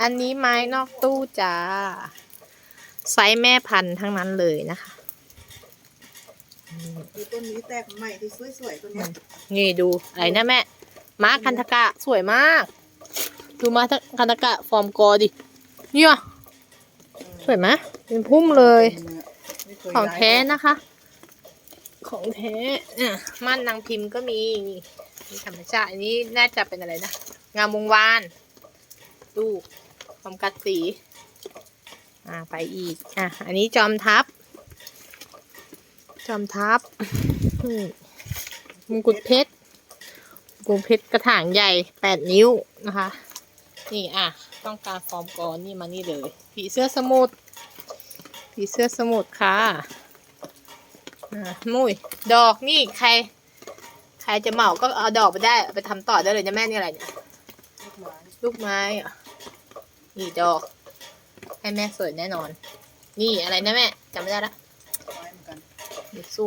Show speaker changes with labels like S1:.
S1: อันนี้ไม้นอกตู้จ้า ไซส์แม่พันธุ์ทั้งนั้นเลยนะคะ
S2: ดูต้นนี้แตกใหม่ที่สวยๆตัวเนี้ย
S1: นี่ดูอะไรนะแม่ม้าคันธกะสวยมาก ดูม้าคันธกะฟอร์มกอดิ เนี่ยสวยไหมเป็นพุ่มเลย
S2: ไม่เคย
S1: ของ
S2: ย้าย
S1: แท้นะคะ ของแท้เนี่ยม่านนางพิมพ์ก็มีมีธรรมชาติอันนี้น่าจะเป็นอะไรนะ งามวงวาน ดู ความกัดสีอ่าไปอีกอะอันนี้จอมทัพจอมทัพมมงกุฎเพชรมงกุฎเพชรกระถางใหญ่แปดนิ้วนะคะ นี่อะต้องการฟอร์มกอนนี่มานี่เลยผีเสื้อสมุทผีเสื้อสมุทรค่ะอ่ามุ้ยดอกนี่ใคร ใครจะเหมาก็เอาดอกไปได้ไปทำต่อได้เลยนะแม่นี่อะไรเนี่ย
S2: ลูกไม้
S1: ลูกไม้อะ นี่ดอก ให้แม่สวยแน่นอน นี่อะไรนะแม่จำไม่ได้ละ
S2: ไม้เหมือนกัน
S1: เดี๋ยวสู้